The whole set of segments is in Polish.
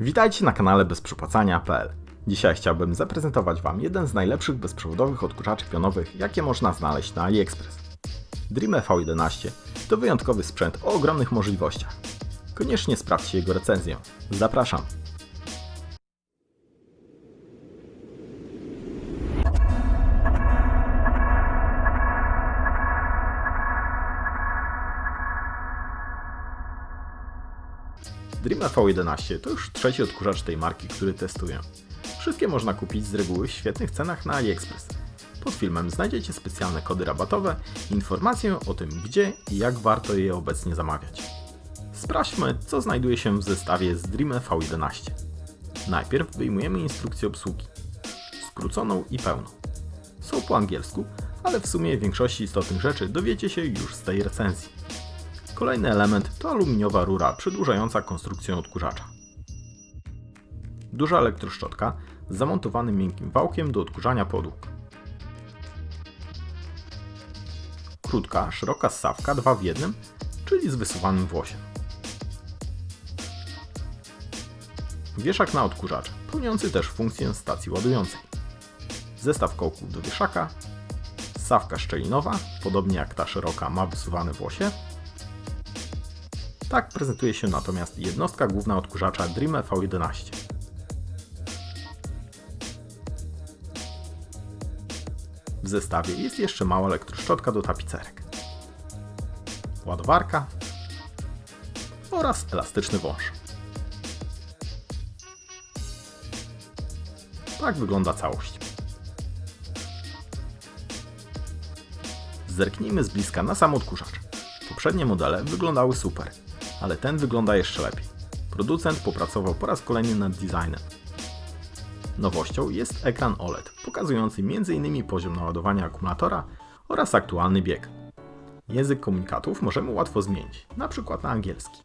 Witajcie na kanale bezprzepłacania.pl. Dzisiaj chciałbym zaprezentować Wam jeden z najlepszych bezprzewodowych odkurzaczy pionowych, jakie można znaleźć na AliExpress. Dream V11 to wyjątkowy sprzęt o ogromnych możliwościach. Koniecznie sprawdźcie jego recenzję. Zapraszam. Dream V11 to już trzeci odkurzacz tej marki, który testuję. Wszystkie można kupić z reguły w świetnych cenach na AliExpress. Pod filmem znajdziecie specjalne kody rabatowe i informację o tym, gdzie i jak warto je obecnie zamawiać. Sprawdźmy, co znajduje się w zestawie z Dream V11. Najpierw wyjmujemy instrukcję obsługi, skróconą i pełną. Są po angielsku, ale w sumie większości istotnych rzeczy dowiecie się już z tej recenzji. Kolejny element to aluminiowa rura przedłużająca konstrukcję odkurzacza. Duża elektroszczotka z zamontowanym miękkim wałkiem do odkurzania podłóg. Krótka, szeroka ssawka 2 w 1, czyli z wysuwanym włosiem. Wieszak na odkurzacz, pełniący też funkcję stacji ładującej. Zestaw kołków do wieszaka, ssawka szczelinowa, podobnie jak ta szeroka ma wysuwane włosie, tak prezentuje się natomiast jednostka główna odkurzacza Dream V11. W zestawie jest jeszcze mała elektroszczotka do tapicerek, ładowarka oraz elastyczny wąż. Tak wygląda całość. Zerknijmy z bliska na sam odkurzacz. Poprzednie modele wyglądały super, ale ten wygląda jeszcze lepiej. Producent popracował po raz kolejny nad designem. Nowością jest ekran OLED, pokazujący m.in. poziom naładowania akumulatora oraz aktualny bieg. Język komunikatów możemy łatwo zmienić, np. na angielski.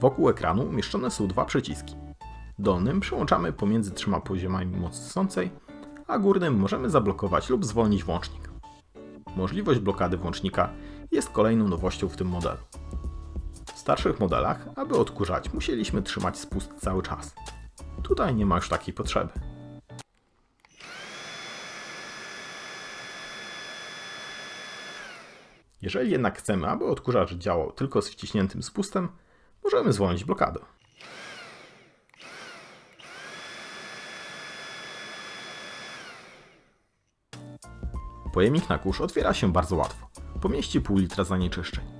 Wokół ekranu umieszczone są dwa przyciski. Dolnym przełączamy pomiędzy trzema poziomami mocy sącej, a górnym możemy zablokować lub zwolnić włącznik. Możliwość blokady włącznika jest kolejną nowością w tym modelu. Starszych modelach, aby odkurzać, musieliśmy trzymać spust cały czas. Tutaj nie ma już takiej potrzeby. Jeżeli jednak chcemy, aby odkurzacz działał tylko z wciśniętym spustem, możemy zwolnić blokadę. Pojemnik na kurz otwiera się bardzo łatwo. Pomieści pół litra zanieczyszczeń.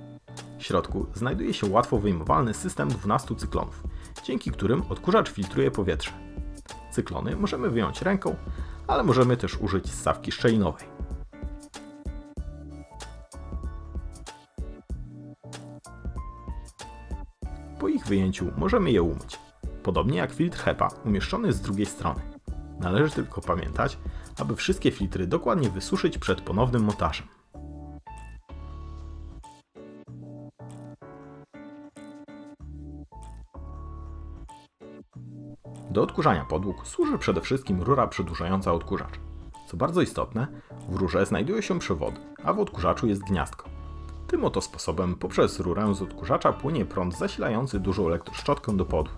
W środku znajduje się łatwo wyjmowalny system 12 cyklonów, dzięki którym odkurzacz filtruje powietrze. Cyklony możemy wyjąć ręką, ale możemy też użyć ssawki szczelinowej. Po ich wyjęciu możemy je umyć, podobnie jak filtr HEPA umieszczony z drugiej strony. Należy tylko pamiętać, aby wszystkie filtry dokładnie wysuszyć przed ponownym montażem. Do odkurzania podłóg służy przede wszystkim rura przedłużająca odkurzacz. Co bardzo istotne, w rurze znajdują się przewody, a w odkurzaczu jest gniazdko. Tym oto sposobem poprzez rurę z odkurzacza płynie prąd zasilający dużą elektroszczotkę do podłóg.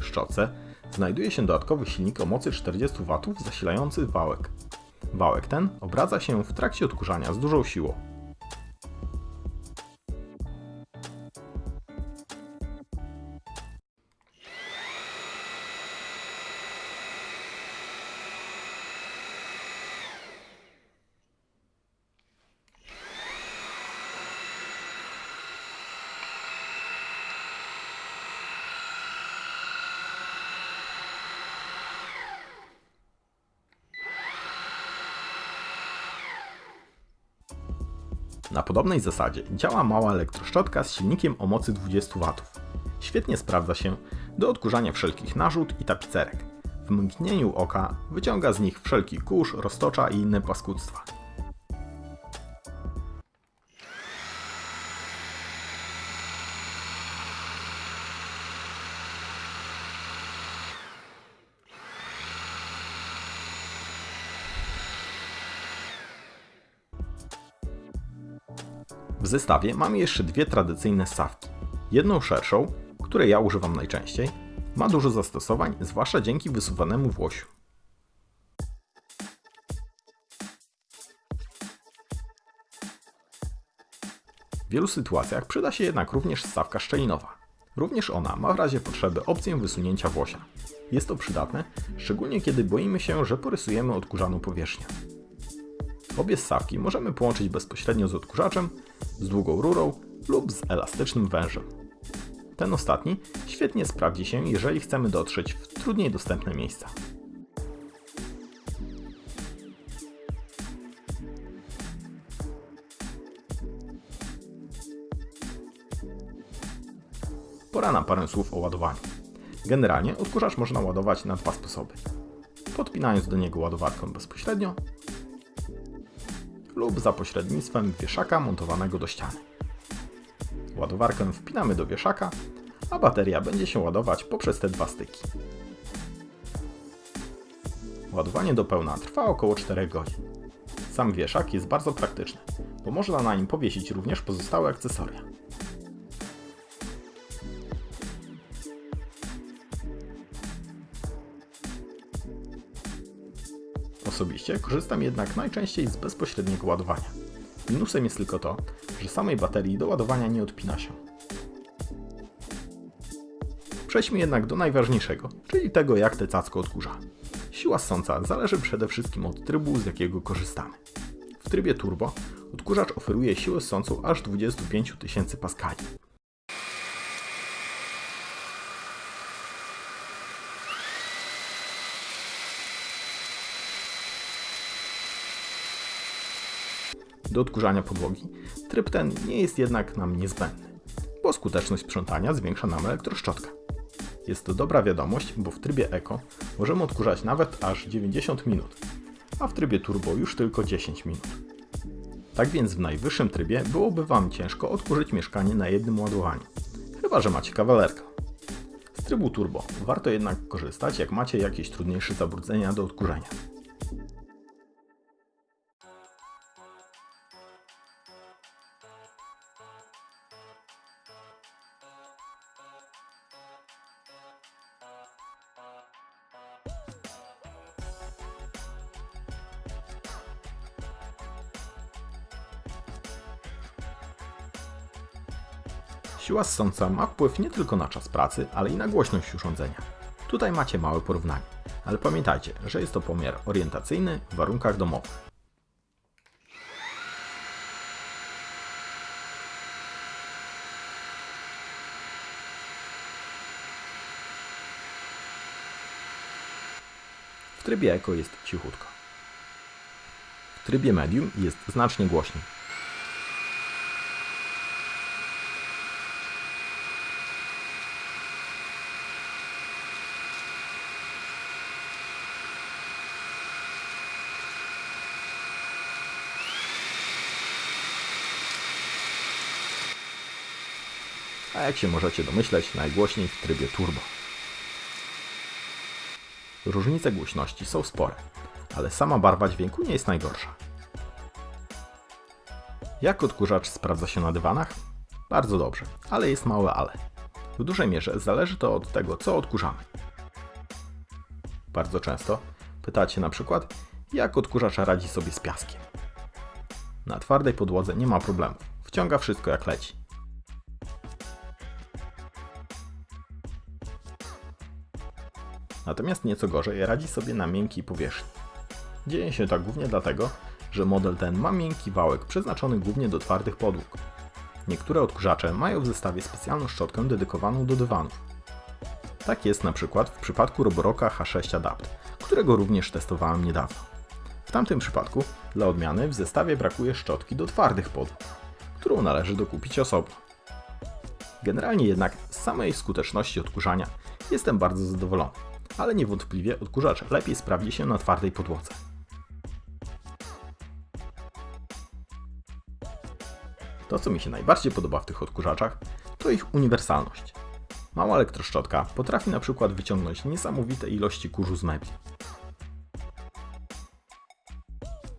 W szczotce znajduje się dodatkowy silnik o mocy 40 W zasilający wałek. Wałek ten obraca się w trakcie odkurzania z dużą siłą. Na podobnej zasadzie działa mała elektroszczotka z silnikiem o mocy 20 W. Świetnie sprawdza się do odkurzania wszelkich narzut i tapicerek. W mgnieniu oka wyciąga z nich wszelki kurz, roztocza i inne paskudztwa. W zestawie mamy jeszcze dwie tradycyjne ssawki. Jedną szerszą, której ja używam najczęściej, Ma dużo zastosowań, zwłaszcza dzięki wysuwanemu włosiu. W wielu sytuacjach przyda się jednak również ssawka szczelinowa. Również ona ma w razie potrzeby opcję wysunięcia włosia. Jest to przydatne, szczególnie kiedy boimy się, że porysujemy odkurzaną powierzchnię. Obie ssawki możemy połączyć bezpośrednio z odkurzaczem, z długą rurą lub z elastycznym wężem. Ten ostatni świetnie sprawdzi się, jeżeli chcemy dotrzeć w trudniej dostępne miejsca. Pora na parę słów o ładowaniu. Generalnie odkurzacz można ładować na dwa sposoby. Podpinając do niego ładowarkę bezpośrednio lub za pośrednictwem wieszaka montowanego do ściany. Ładowarkę wpinamy do wieszaka, a bateria będzie się ładować poprzez te dwa styki. Ładowanie do pełna trwa około 4 godzin. Sam wieszak jest bardzo praktyczny, bo można na nim powiesić również pozostałe akcesoria. Osobiście korzystam jednak najczęściej z bezpośredniego ładowania. Minusem jest tylko to, że samej baterii do ładowania nie odpina się. Przejdźmy jednak do najważniejszego, czyli tego jak te cacko odkurza. Siła ssąca zależy przede wszystkim od trybu z jakiego korzystamy. W trybie turbo odkurzacz oferuje siłę ssącą aż 25 tysięcy paskali. Do odkurzania podłogi, tryb ten nie jest jednak nam niezbędny, bo skuteczność sprzątania zwiększa nam elektroszczotka. Jest to dobra wiadomość, bo w trybie Eco możemy odkurzać nawet aż 90 minut, a w trybie Turbo już tylko 10 minut. Tak więc w najwyższym trybie byłoby Wam ciężko odkurzyć mieszkanie na jednym ładowaniu, chyba że macie kawalerkę. Z trybu Turbo warto jednak korzystać, jak macie jakieś trudniejsze zabrudzenia do odkurzenia. Siła ssąca ma wpływ nie tylko na czas pracy, ale i na głośność urządzenia. Tutaj macie małe porównanie, ale pamiętajcie, że jest to pomiar orientacyjny w warunkach domowych. W trybie Eco jest cichutko. W trybie Medium jest znacznie głośniej. Jak się możecie domyśleć, najgłośniej w trybie turbo. Różnice głośności są spore, ale sama barwa dźwięku nie jest najgorsza. Jak odkurzacz sprawdza się na dywanach? Bardzo dobrze, ale jest małe ale. W dużej mierze zależy to od tego, co odkurzamy. Bardzo często pytacie na przykład, jak odkurzacz radzi sobie z piaskiem. Na twardej podłodze nie ma problemu, wciąga wszystko jak leci. Natomiast nieco gorzej radzi sobie na miękkiej powierzchni. Dzieje się tak głównie dlatego, że model ten ma miękki wałek przeznaczony głównie do twardych podłóg. Niektóre odkurzacze mają w zestawie specjalną szczotkę dedykowaną do dywanów. Tak jest na przykład w przypadku Roboroka H6 Adapt, którego również testowałem niedawno. W tamtym przypadku, dla odmiany, w zestawie brakuje szczotki do twardych podłóg, którą należy dokupić osobno. Generalnie jednak z samej skuteczności odkurzania jestem bardzo zadowolony ale niewątpliwie odkurzacz lepiej sprawdzi się na twardej podłodze. To, co mi się najbardziej podoba w tych odkurzaczach, to ich uniwersalność. Mała elektroszczotka potrafi na przykład wyciągnąć niesamowite ilości kurzu z mebli.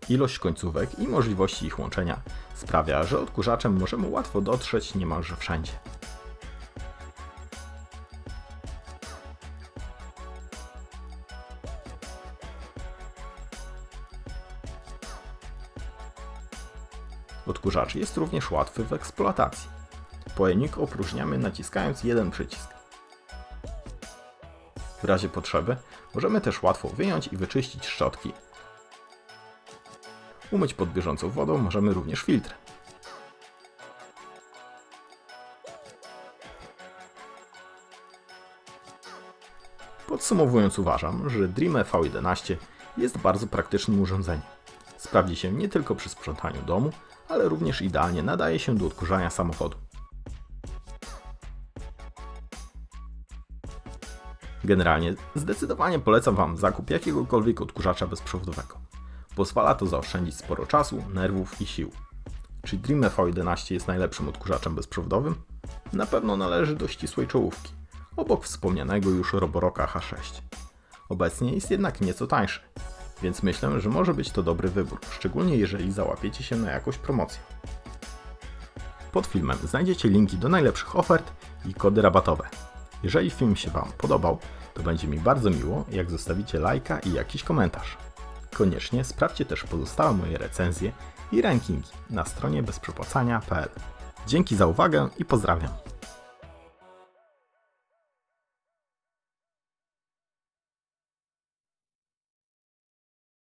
Ilość końcówek i możliwości ich łączenia sprawia, że odkurzaczem możemy łatwo dotrzeć niemalże wszędzie. Odkurzacz jest również łatwy w eksploatacji. Pojemnik opróżniamy naciskając jeden przycisk. W razie potrzeby możemy też łatwo wyjąć i wyczyścić szczotki. Umyć pod bieżącą wodą możemy również filtr. Podsumowując uważam, że Dream V11 jest bardzo praktycznym urządzeniem. Sprawdzi się nie tylko przy sprzątaniu domu, ale również idealnie nadaje się do odkurzania samochodu. Generalnie zdecydowanie polecam Wam zakup jakiegokolwiek odkurzacza bezprzewodowego. Pozwala to zaoszczędzić sporo czasu, nerwów i sił. Czy Dream V11 jest najlepszym odkurzaczem bezprzewodowym? Na pewno należy do ścisłej czołówki, obok wspomnianego już Roboroka H6. Obecnie jest jednak nieco tańszy, więc myślę, że może być to dobry wybór, szczególnie jeżeli załapiecie się na jakąś promocję. Pod filmem znajdziecie linki do najlepszych ofert i kody rabatowe. Jeżeli film się Wam podobał, to będzie mi bardzo miło, jak zostawicie lajka i jakiś komentarz. Koniecznie sprawdźcie też pozostałe moje recenzje i rankingi na stronie bezprzepłacania.pl. Dzięki za uwagę i pozdrawiam.